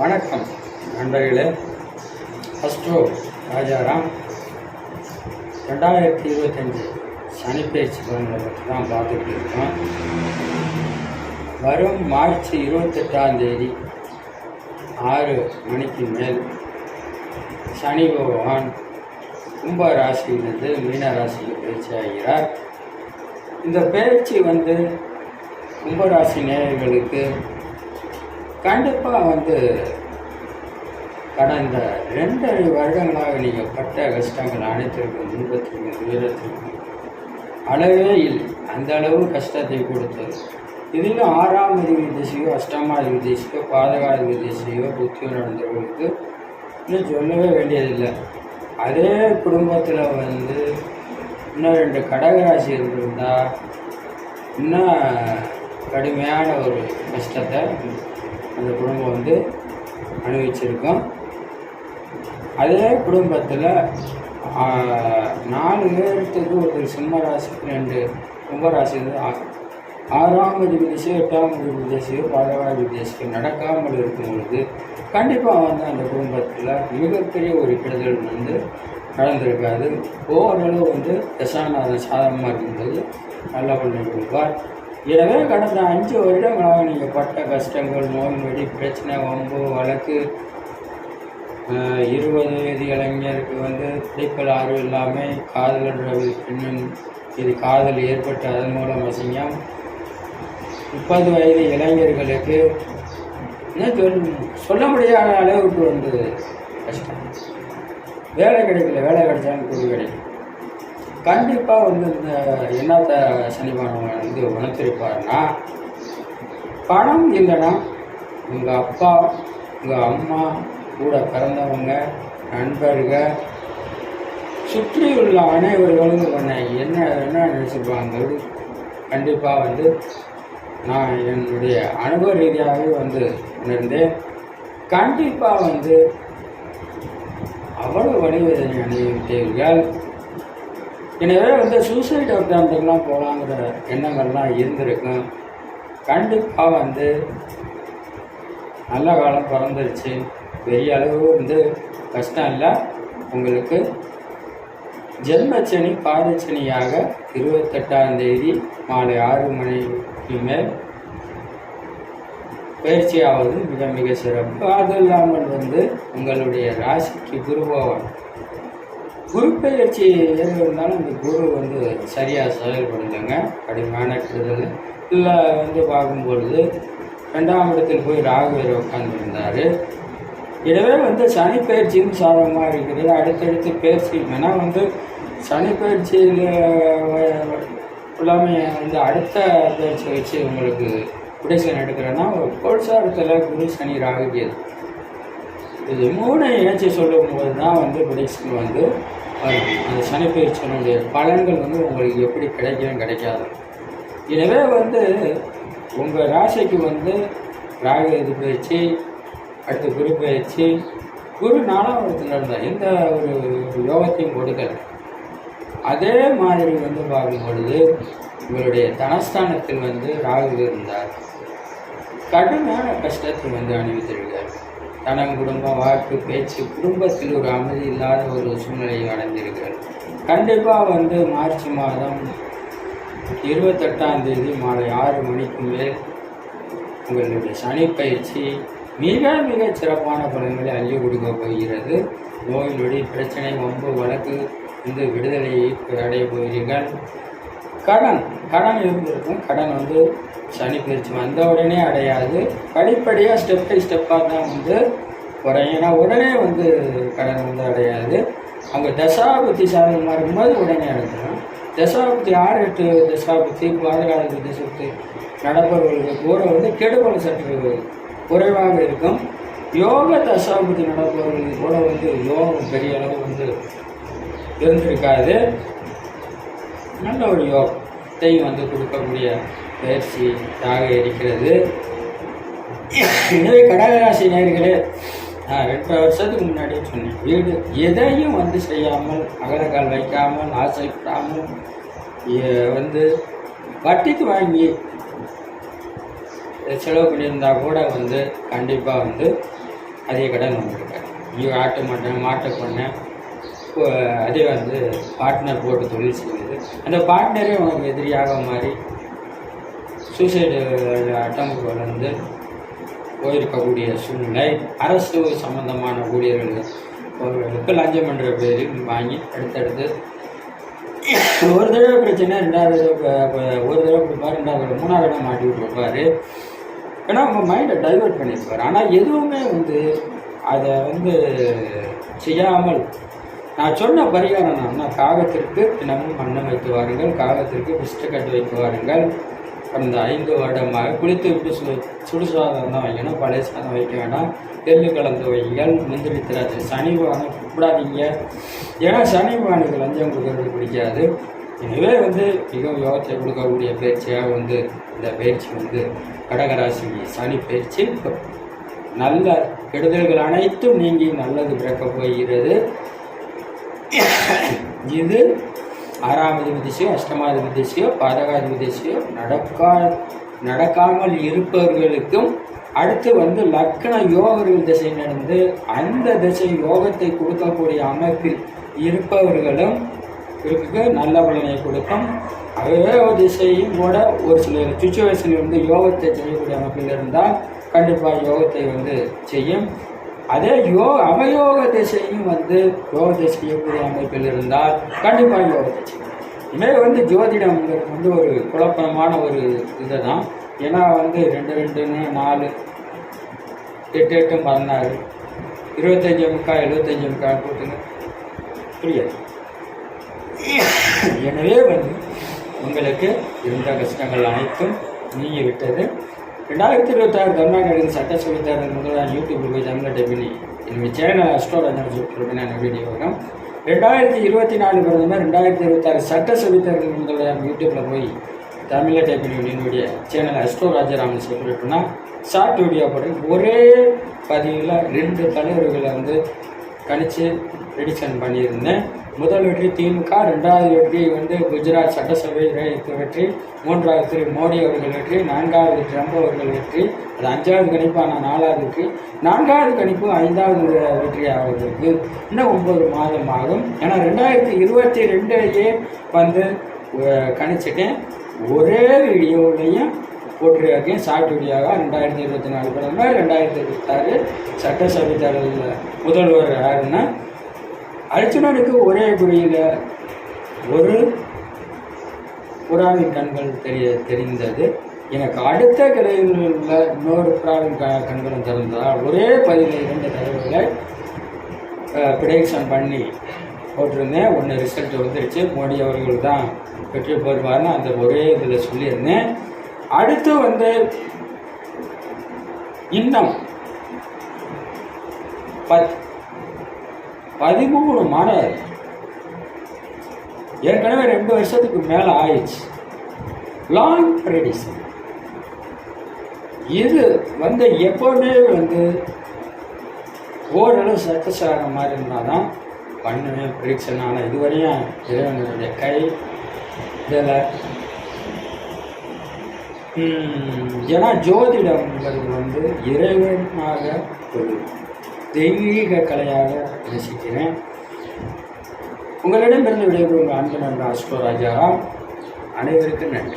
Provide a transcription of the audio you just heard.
வணக்கம் நண்பர்களே. அஸ்ட்ரோ ராஜாராம். ரெண்டாயிரத்தி இருபத்தஞ்சி சனிப்பேச்சு பலன்களை பற்றி தான் பார்த்துட்டு இருக்கோம். வரும் மார்ச் இருபத்தெட்டாம் தேதி ஆறு மணிக்கு மேல் சனி பகவான் கும்ப ராசியிலிருந்து மீன ராசிக்கு பயிற்சி ஆகிறார். இந்த பயிற்சி வந்து கும்பராசி நேயர்களுக்கு கண்டிப்பாக வந்து கடந்த ரெண்டரை வருடங்களாக நீங்கள் பட்ட கஷ்டங்கள் அனைத்திற்கும் துன்பத்திற்கும் துயரத்திற்கும் அளவே இல்லை. அந்த அளவு கஷ்டத்தை கொடுத்தது. இதிலும் ஆறாம் அறிவு திசையோ அஷ்டமாதி திசையோ பாதகாதிபதி திசையோ புத்தியோ நடந்தவர்களுக்கு இன்னும் சொல்லவே வேண்டியதில்லை. அதே குடும்பத்தில் வந்து இன்னும் ரெண்டு கடகராசி இருந்திருந்தால் இன்னும் கடுமையான ஒரு கஷ்டத்தை அந்த குடும்பம் வந்து அனுபவிச்சிருக்கோம் அதே குடும்பத்தில் நாலு பேர்த்துக்கு ஒரு சிம்ம ராசி ரெண்டு கும்பராசி வந்து ஆ- ஆறாம் விதேசியோ எட்டாம் விதேசியோ பதினாறாம் விதேசியோ நடக்காமல் இருக்கும் பொழுது கண்டிப்பாக வந்து அந்த குடும்பத்தில் மிகப்பெரிய ஒரு கெடுதல் வந்து நடந்திருக்காது. ஓரளவு வந்து தசாநாதன் சாதகமாக இருக்கும்போது நல்லா பண்ணி கொடுப்பார் எனவே கடந்த அஞ்சு வருடங்களாக நீங்கள் பட்ட கஷ்டங்கள் நோய் நொடி பிரச்சனை வம்பு வழக்கு இருபது வயது இளைஞருக்கு வந்து பிடிப்பல் ஆர்வம் இல்லாமல் காதலன்ற பின்னும் இது காதல் ஏற்பட்டு அதன் மூலம் வசிங்கம் முப்பது வயது இளைஞர்களுக்கு சொல் சொல்ல முடியாத அளவுக்கு வந்து கஷ்டம். வேலை கிடைக்கல வேலை கிடைச்சாலும் கூலி கிடைக்கும். கண்டிப்பாக வந்து இந்த என்னத்தை சனிபானவங்க வந்து உணர்த்திருப்பாருன்னா பணம் இல்லைன்னா உங்கள் அப்பா உங்கள் அம்மா கூட பிறந்தவங்க நண்பர்கள் சுற்றியுள்ள அனைவர்களும் உன்னை என்ன என்ன நினச்சிருப்பாங்கிறது கண்டிப்பாக வந்து நான் என்னுடைய அனுபவ ரீதியாகவே வந்து உணர்ந்தேன். கண்டிப்பாக வந்து அவ்வளவு வழிவதனை அணிவித்தீர்கள். எனவே வந்து சூசைட் அட்டம்ப்டுக்கெலாம் போகலாங்கிற எண்ணங்கள்லாம் இருந்திருக்கும் கண்டிப்பாக வந்து நல்ல காலம் பிறந்துருச்சு. பெரிய அளவு வந்து கஷ்டம் இல்லை. உங்களுக்கு ஜென்மச்சனி பாதச்சனியாக இருபத்தெட்டாம் தேதி மாலை ஆறு மணிக்கு மேல் பயிற்சியாவது மிக மிக சிறப்பு. அது இல்லாமல் வந்து உங்களுடைய ராசிக்கு குருபவன் குறிப்பெயர்ச்சி பயிற்சி எது இருந்தாலும் இந்த குரு வந்து சரியாக செயல்படுதுங்க கடுமையான கெடுதல். இல்லை வந்து பார்க்கும்பொழுது ரெண்டாம் இடத்தில் போய் ராகு வேறு உட்காந்துருந்தார் எனவே வந்து சனி பயிற்சியும் சாதகமாக இருக்கிறது அடுத்தடுத்து பயிற்சி வந்து சனி பயிற்சியில் எல்லாமே வந்து அடுத்த பயிற்சி வச்சு உங்களுக்கு உடைசன் எடுக்கிறேன்னா ஒரு கோல்சாரத்தில் குரு சனி ராகு கேது. இது மூணு இணைச்சி சொல்லும்போது தான் வந்து ப்ரிடிக்ஷன் வந்து அந்த சனிப்பயிற்சியினுடைய பலன்கள் வந்து உங்களுக்கு எப்படி கிடைக்கும் கிடைக்காது. எனவே வந்து உங்கள் ராசிக்கு வந்து ராகு இது பயிற்சி அடுத்து குரு பயிற்சி குரு நாலாம் இடத்துல இருந்தால் எந்த ஒரு யோகத்தையும் கொடுக்கல. அதே மாதிரி வந்து பார்க்கும் பொழுது உங்களுடைய தனஸ்தானத்தில் வந்து ராகு இருந்தார். கடுமையான கஷ்டத்தை வந்து அணிவித்திருக்கார் தனம் குடும்பம் வாக்கு பேச்சு குடும்பத்தில் ஒரு அமைதி இல்லாத ஒரு சூழ்நிலையை அடைந்திருக்கிறார் கண்டிப்பாக வந்து மார்ச் மாதம் இருபத்தெட்டாம் தேதி மாலை ஆறு மணிக்கு மேல் உங்களுடைய சனி பயிற்சி மிக மிக சிறப்பான பலன்களை அள்ளி கொடுக்க போகிறது. நோய் நொடி பிரச்சனை வம்பு வழக்கு இந்த விடுதலையை அடைய போகிறீர்கள். கடன் கடன் இருந்திருக்கும். கடன் வந்து சனி பயிற்சி வந்த உடனே அடையாது. படிப்படியாக ஸ்டெப் பை ஸ்டெப்பாக தான் வந்து குறையும். ஏன்னா உடனே வந்து கடன் வந்து அடையாது. அங்கே தசாபுத்தி சாதகமாக இருக்கும்போது உடனே அடைஞ்சிடும். தசாபுத்தி ஆறு எட்டு தசாபுத்தி பாதுகாப்பு தசாபுத்தி நடப்பவர்களுக்கு கூட வந்து கெடுபல் சற்று குறைவாக இருக்கும். யோக தசாபுத்தி நடப்பவர்களுக்கு கூட வந்து யோகம் பெரிய அளவு வந்து இருந்திருக்காது. நல்ல ஒரு யோகத்தை வந்து கொடுக்கக்கூடிய பயிற்சியாக இருக்கிறது. எனவே கடகராசி நேர்களே நான் ரெண்டு வருஷத்துக்கு முன்னாடியே சொன்னேன் வீடு எதையும் வந்து செய்யாமல் அகலக்கால் வைக்காமல் ஆசைப்படாமல் வந்து வட்டிக்கு வாங்கி செலவு பண்ணியிருந்தால் கூட வந்து கண்டிப்பாக வந்து அதே கடன் வந்திருக்காரு ஐயோ ஆட்டு மாட்டேன் மாட்டை பண்ணேன் அதே வந்து பார்ட்னர் போட்டு தொழில் செய்யுது. அந்த பார்ட்னரே உனக்கு எதிரியாக மாறி சூசைடு அட்டம் வந்து போயிருக்கக்கூடிய சூழ்நிலை அரசு சம்பந்தமான ஊழியர்கள் அவர்களுக்கு லஞ்சம் என்ற பேரில் வாங்கி அடுத்தடுத்து ஒரு தடவை பிரச்சனை ரெண்டாவது ஒரு தடவை கொடுப்பார் ரெண்டாவது தடவை மூணாவது தடவை மாட்டி விட்டுருப்பார். ஏன்னா அவங்க மைண்டை டைவெர்ட் பண்ணியிருப்பார் ஆனால் எதுவுமே வந்து அதை வந்து செய்யாமல் நான் சொன்ன பரிகாரம் என்னன்னா காகத்திற்கு தினமும் அன்னம் வைத்து வாருங்கள் காகத்திற்கு பிஸ்டக்கட்டு வைத்து வாருங்கள். அந்த ஐந்து வருடமாக குளித்து விட்டு சு சுடு சாதம் தான் வைக்கணும் பழைய சாதம் வைக்க வேண்டாம். எள்ளு கலந்து வைங்கள் முந்திரி திராட்சை. சனி பானை கூப்பிடாதீங்க. ஏன்னா சனி பகவானுக்கு வந்து உங்களுக்கு பிடிக்காது. எனவே வந்து மிகவும் யோகத்தை கொடுக்கக்கூடிய பயிற்சியாக வந்து இந்த பயிற்சி வந்து கடகராசி சனி பயிற்சி நல்ல கெடுதல்கள் அனைத்தும் நீங்கி நல்லது பிறக்கப் போகிறது. இது ஆறாவது திசையோ அஷ்டமாவது திசையோ பாதகாதி திசையோ நடக்கா நடக்காமல் இருப்பவர்களுக்கும் அடுத்து வந்து லக்ன யோகர்கள் திசை நடந்து அந்த திசை யோகத்தை கொடுக்கக்கூடிய அமைப்பில் இருப்பவர்களும் இருக்கு நல்ல பலனை கொடுக்கும். அதே திசையும் கூட ஒரு சில சுச்சுவேஷனில் வந்து யோகத்தை செய்யக்கூடிய அமைப்பில் இருந்தால் கண்டிப்பாக யோகத்தை வந்து செய்யும். அதே யோ அவயோக திசையும் வந்து யோக திசை செய்யக்கூடிய அமைப்பில் இருந்தால் கண்டிப்பாக யோகத்தை செய்யும் இதுமாரி வந்து ஜோதிடம்ங்கிறது வந்து ஒரு குழப்பமான ஒரு இதை தான் ஏன்னா வந்து ரெண்டு ரெண்டுன்னு நாலு எட்டு எட்டு பதினாறு இருபத்தஞ்சி முக்கால் எழுபத்தஞ்சி முக்கால் போட்டுங்க. புரியாது? எனவே வந்து உங்களுக்கு இருந்த கஷ்டங்கள் அனைத்தும் நீங்கி விட்டது. ரெண்டாயிரத்தி இருபத்தாறு தமிழ்நாடு சட்டசபை தேர்தல் முதல்வர் யூடியூப்பில் போய் தமிழ் டெபினி. பண்ணி என்னுடைய சேனல் அஸ்ட்ரோராஜன் சொல்லிட்டு வீடியோ வரும் ரெண்டாயிரத்தி இருபத்தி நாலு பிரதமர் ரெண்டாயிரத்தி இருபத்தாறு சட்டசபை தேர்தல் முதல்வர் யூடியூப்பில் போய் தமிழில் டெபினி என்னுடைய சேனல் அஸ்ட்ரோ ராஜராமன் சொல்லிட்டுனா ஷார்ட் வீடியோ போட்டு ஒரே பதிவில் ரெண்டு தலைவர்களை வந்து கணிச்சு ப்ரெடிக்ஷன் பண்ணியிருந்தேன். முதல் வெற்றி திமுக ரெண்டாவது வெற்றி வந்து குஜராத் சட்டசபை வெற்றி மூன்றாவது திரு மோடி அவர்கள் வெற்றி நான்காவது ட்ரம்ப் அவர்கள் வெற்றி அது அஞ்சாவது கணிப்பான நாலாவது வெற்றி. நான்காவது கணிப்பு ஐந்தாவது வெற்றி ஆவதற்கு இன்னும் ஒன்பது மாதம் ஆகும். ஏன்னா ரெண்டாயிரத்தி இருபத்தி ரெண்டுலேயே வந்து கணிச்சிட்டேன். ஒரே வீடியோலையும் போட்டிருக்கேன் சாட்டு வீடியோவாக ரெண்டாயிரத்தி இருபத்தி நாலு பிரதமர் ரெண்டாயிரத்தி இருபத்தாறு சட்டசபை தேர்தலில் முதல்வர் யாருன்னா? அர்ஜுனனுக்கு ஒரே குறியில் ஒரு புறாவின் கண்கள் தெரிய தெரிந்தது. எனக்கு அடுத்த கிளையில் உள்ள இன்னொரு புறாவின் க கண்களும் திறந்ததால் ஒரே பதிவில் இரண்டு தலைவர்களை ப்ரிடிக்ஷன் பண்ணி போட்டிருந்தேன். ஒன்று ரிசல்ட் வந்துருச்சு. மோடி அவர்கள் தான் வெற்றி பெறுவார்னு அந்த ஒரே இதில் சொல்லியிருந்தேன். அடுத்து வந்து இன்னும். பத் பதிமூணு மாடல் ஏற்கனவே ரெண்டு வருஷத்துக்கு மேலே ஆயிடுச்சு. லாங் ட்ரெடிஷன் இது வந்து எப்போவுமே வந்து ஓரளவு சக்ஸஸ் ஆகிற மாதிரி இருந்தால் தான் பண்ணுவேன். ப்ரிடிக்ஷன் ஆனால் இதுவரையும் இறைவனுடைய கை இதில் ஏன்னா ஜோதிடம்ங்கிறது வந்து இறைவனாக ஒரு தெய்வீக கலையாக ரசிக்கிறேன். உங்களிடமிருந்து விடைபெறும் அன்பு நண்பர் அஸ்டோ ராஜாராம் அனைவருக்கும் நன்றி.